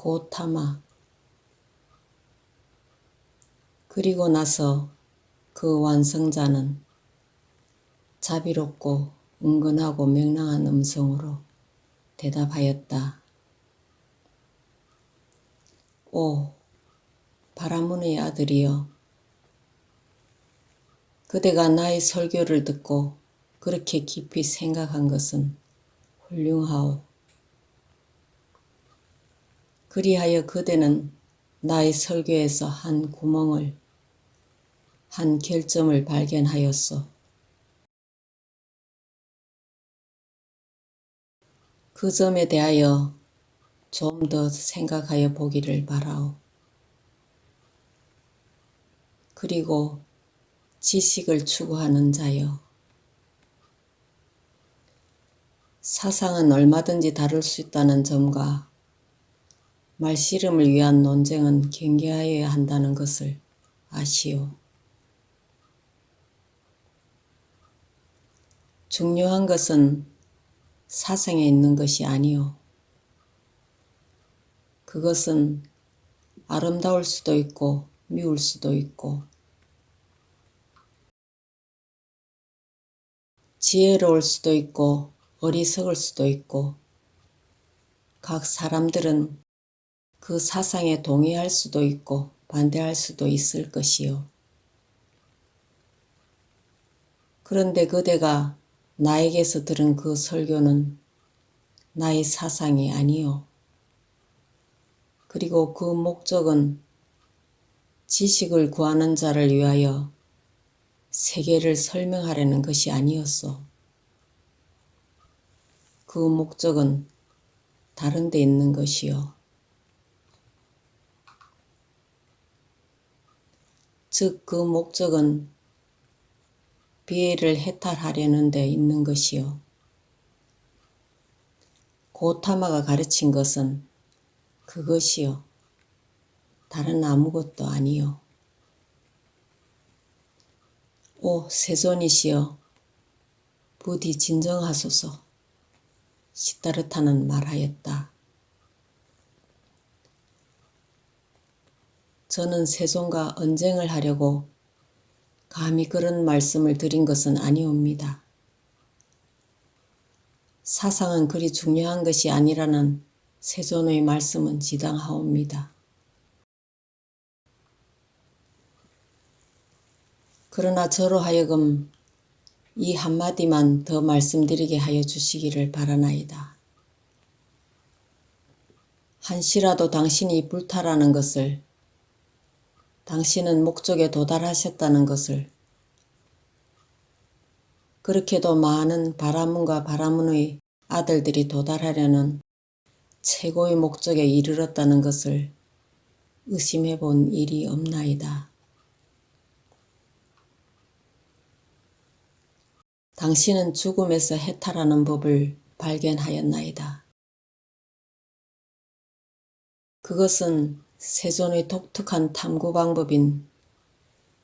고타마. 그리고 나서 그 완성자는 자비롭고 은근하고 명랑한 음성으로 대답하였다. 오, 바라문의 아들이여. 그대가 나의 설교를 듣고 그렇게 깊이 생각한 것은 훌륭하오. 그리하여 그대는 나의 설교에서 한 구멍을, 한 결점을 발견하였소. 그 점에 대하여 좀 더 생각하여 보기를 바라오. 그리고 지식을 추구하는 자여. 사상은 얼마든지 다를 수 있다는 점과 말씨름을 위한 논쟁은 경계하여야 한다는 것을 아시오. 중요한 것은 사상에 있는 것이 아니오. 그것은 아름다울 수도 있고 미울 수도 있고 지혜로울 수도 있고 어리석을 수도 있고 각 사람들은 그 사상에 동의할 수도 있고 반대할 수도 있을 것이요. 그런데 그대가 나에게서 들은 그 설교는 나의 사상이 아니요. 그리고 그 목적은 지식을 구하는 자를 위하여 세계를 설명하려는 것이 아니었소. 그 목적은 다른 데 있는 것이요. 즉, 그 목적은 비애를 해탈하려는 데 있는 것이요. 고타마가 가르친 것은 그것이요. 다른 아무것도 아니요. 오 세존이시여 부디 진정하소서 시타르타는 말하였다. 저는 세존과 언쟁을 하려고 감히 그런 말씀을 드린 것은 아니옵니다. 사상은 그리 중요한 것이 아니라는 세존의 말씀은 지당하옵니다. 그러나 저로 하여금 이 한마디만 더 말씀드리게 하여 주시기를 바라나이다. 한시라도 당신이 불타라는 것을 당신은 목적에 도달하셨다는 것을 그렇게도 많은 바라문과 바라문의 아들들이 도달하려는 최고의 목적에 이르렀다는 것을 의심해 본 일이 없나이다. 당신은 죽음에서 해탈하는 법을 발견하였나이다. 그것은 세존의 독특한 탐구 방법인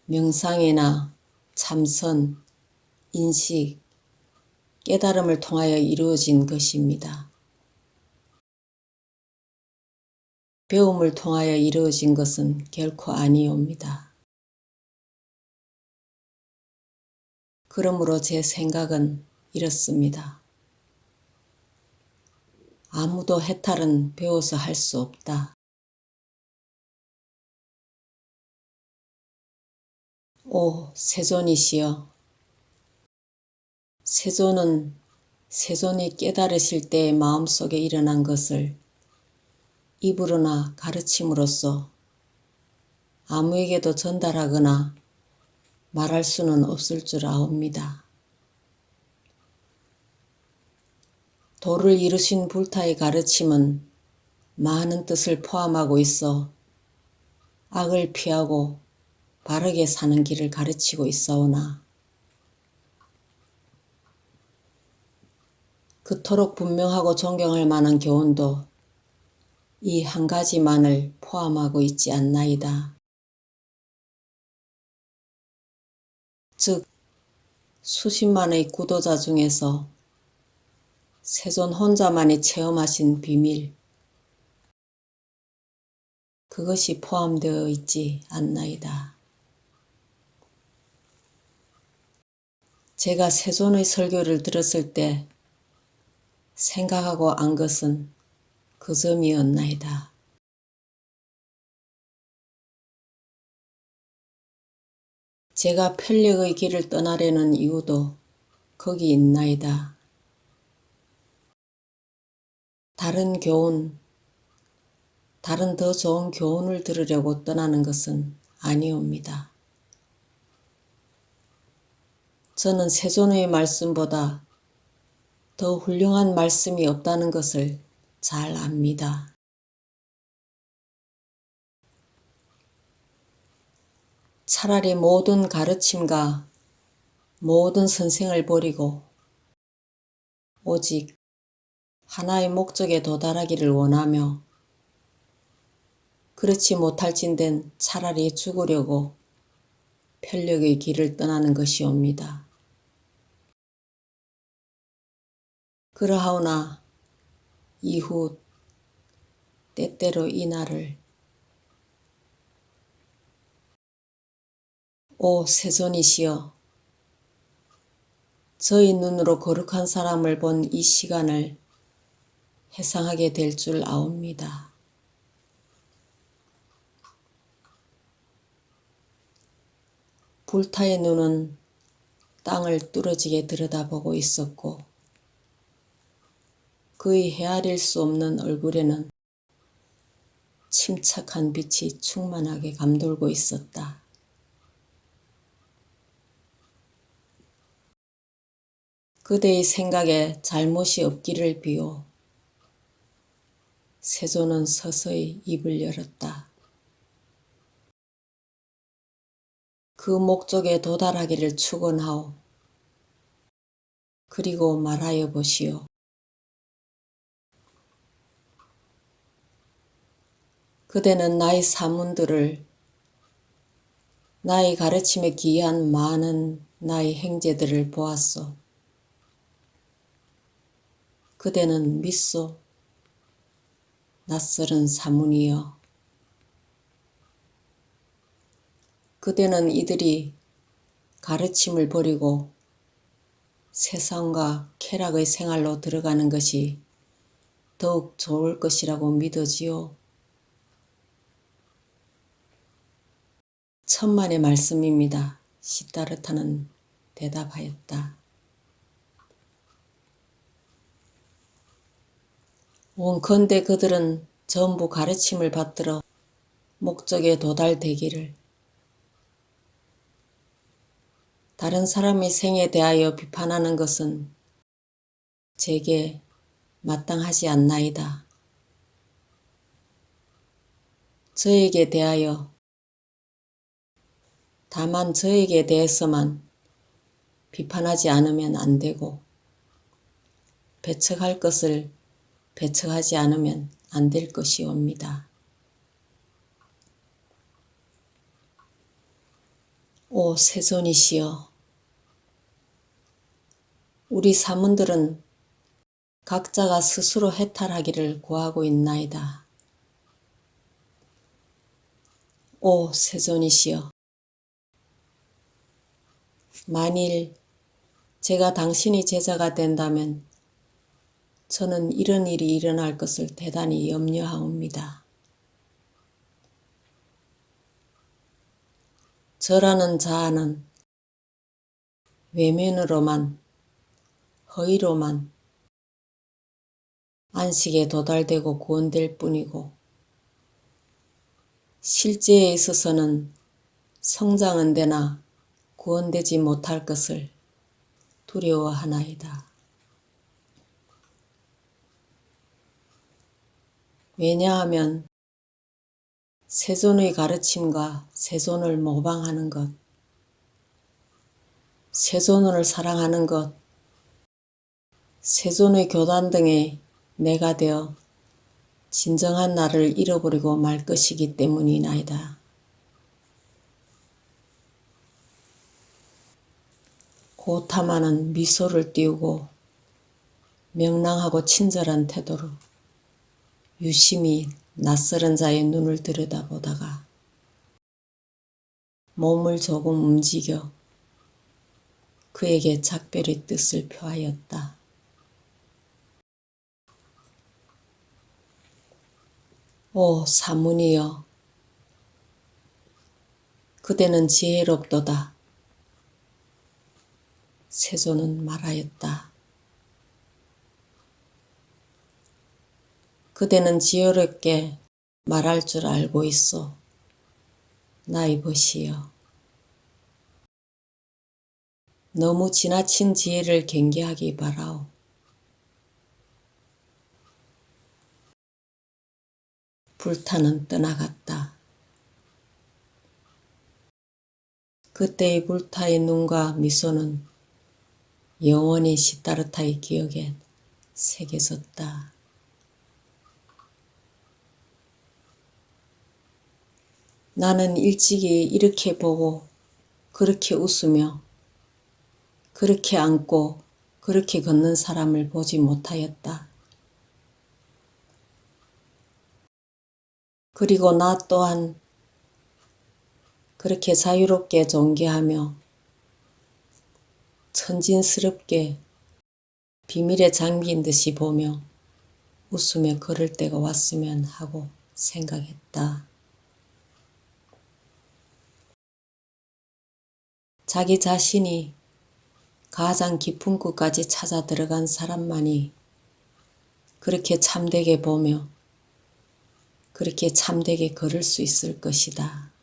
명상이나 참선, 인식, 깨달음을 통하여 이루어진 것입니다. 배움을 통하여 이루어진 것은 결코 아니옵니다. 그러므로 제 생각은 이렇습니다. 아무도 해탈은 배워서 할 수 없다. 오 세존이시여 세존은 세존이 깨달으실 때의 마음속에 일어난 것을 입으로나 가르침으로써 아무에게도 전달하거나 말할 수는 없을 줄 아옵니다. 도를 이루신 불타의 가르침은 많은 뜻을 포함하고 있어 악을 피하고 바르게 사는 길을 가르치고 있사오나 그토록 분명하고 존경할 만한 교훈도 이 한 가지만을 포함하고 있지 않나이다. 즉 수십만의 구도자 중에서 세존 혼자만이 체험하신 비밀, 그것이 포함되어 있지 않나이다. 제가 세존의 설교를 들었을 때 생각하고 안 것은 그 점이었나이다. 제가 편력의 길을 떠나려는 이유도 거기 있나이다. 다른 교훈, 다른 더 좋은 교훈을 들으려고 떠나는 것은 아니옵니다. 저는 세존의 말씀보다 더 훌륭한 말씀이 없다는 것을 잘 압니다. 차라리 모든 가르침과 모든 선생을 버리고 오직 하나의 목적에 도달하기를 원하며 그렇지 못할진된 차라리 죽으려고 편력의 길을 떠나는 것이옵니다. 그러하오나 이후 때때로 이 날을 오 세존이시여 저희 눈으로 거룩한 사람을 본 이 시간을 해상하게 될 줄 아옵니다. 불타의 눈은 땅을 뚫어지게 들여다보고 있었고 그의 헤아릴 수 없는 얼굴에는 침착한 빛이 충만하게 감돌고 있었다. 그대의 생각에 잘못이 없기를 비워 세조는 서서히 입을 열었다. 그 목적에 도달하기를 축원하오. 그리고 말하여 보시오. 그대는 나의 사문들을 나의 가르침에 기이한 많은 나의 행제들을 보았소. 그대는 믿소. 낯설은 사문이여. 그대는 이들이 가르침을 버리고 세상과 쾌락의 생활로 들어가는 것이 더욱 좋을 것이라고 믿어지요. 천만의 말씀입니다. 시다르타는 대답하였다. 원컨대 그들은 전부 가르침을 받들어 목적에 도달되기를 다른 사람의 생에 대하여 비판하는 것은 제게 마땅하지 않나이다. 저에게 대하여 다만 저에게 대해서만 비판하지 않으면 안 되고 배척할 것을 배척하지 않으면 안 될 것이옵니다. 오 세존이시여 우리 사문들은 각자가 스스로 해탈하기를 구하고 있나이다. 오 세존이시여 만일 제가 당신이 제자가 된다면 저는 이런 일이 일어날 것을 대단히 염려하옵니다. 저라는 자아는 외면으로만, 허위로만 안식에 도달되고 구원될 뿐이고, 실제에 있어서는 성장은 되나 구원되지 못할 것을 두려워하나이다. 왜냐하면 세존의 가르침과 세존을 모방하는 것, 세존을 사랑하는 것, 세존의 교단 등에 내가 되어 진정한 나를 잃어버리고 말 것이기 때문이나이다. 고타마는 미소를 띄우고 명랑하고 친절한 태도로 유심히 낯설은 자의 눈을 들여다보다가 몸을 조금 움직여 그에게 작별의 뜻을 표하였다. 오 사문이여 그대는 지혜롭도다. 세조는 말하였다. 그대는 지혜롭게 말할 줄 알고 있어. 나이 벗이여. 너무 지나친 지혜를 경계하기 바라오. 불타는 떠나갔다. 그때의 불타의 눈과 미소는 영원히 시타르타의 기억에 새겨졌다. 나는 일찍이 이렇게 보고 그렇게 웃으며 그렇게 앉고 그렇게 걷는 사람을 보지 못하였다. 그리고 나 또한 그렇게 자유롭게 존경하며 천진스럽게 비밀에 잠긴 듯이 보며 웃으며 걸을 때가 왔으면 하고 생각했다. 자기 자신이 가장 깊은 곳까지 찾아 들어간 사람만이 그렇게 참되게 보며 그렇게 참되게 걸을 수 있을 것이다.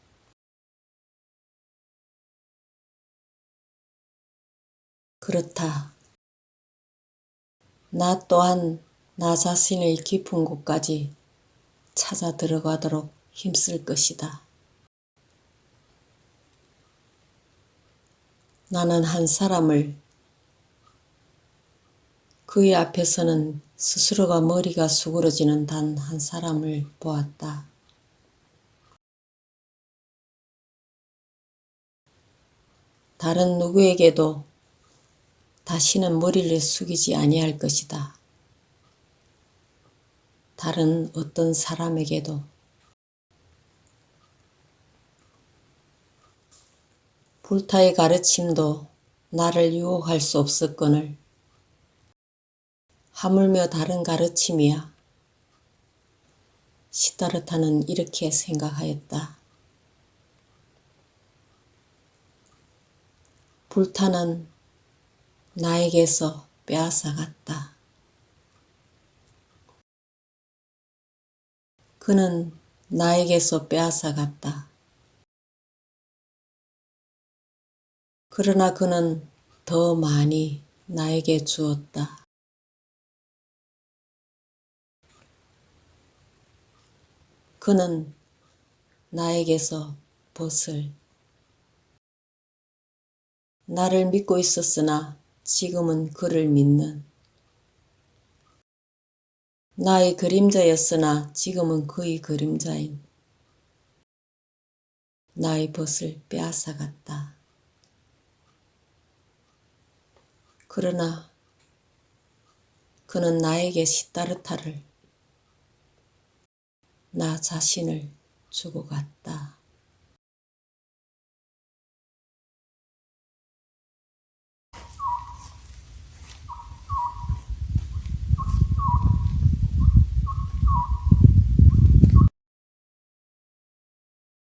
그렇다. 나 또한 나 자신의 깊은 곳까지 찾아 들어가도록 힘쓸 것이다. 나는 한 사람을 그의 앞에서는 스스로가 머리가 수그러지는 단 한 사람을 보았다. 다른 누구에게도 다시는 머리를 숙이지 아니할 것이다. 다른 어떤 사람에게도 불타의 가르침도 나를 유혹할 수 없었거늘 하물며 다른 가르침이야. 시타르타는 이렇게 생각하였다. 불타는 나에게서 빼앗아갔다. 그는 나에게서 빼앗아갔다. 그러나 그는 더 많이 나에게 주었다. 그는 나에게서 벗을 나를 믿고 있었으나 지금은 그를 믿는 나의 그림자였으나 지금은 그의 그림자인 나의 벗을 빼앗아갔다. 그러나 그는 나에게 시타르타를 나 자신을 주고 갔다.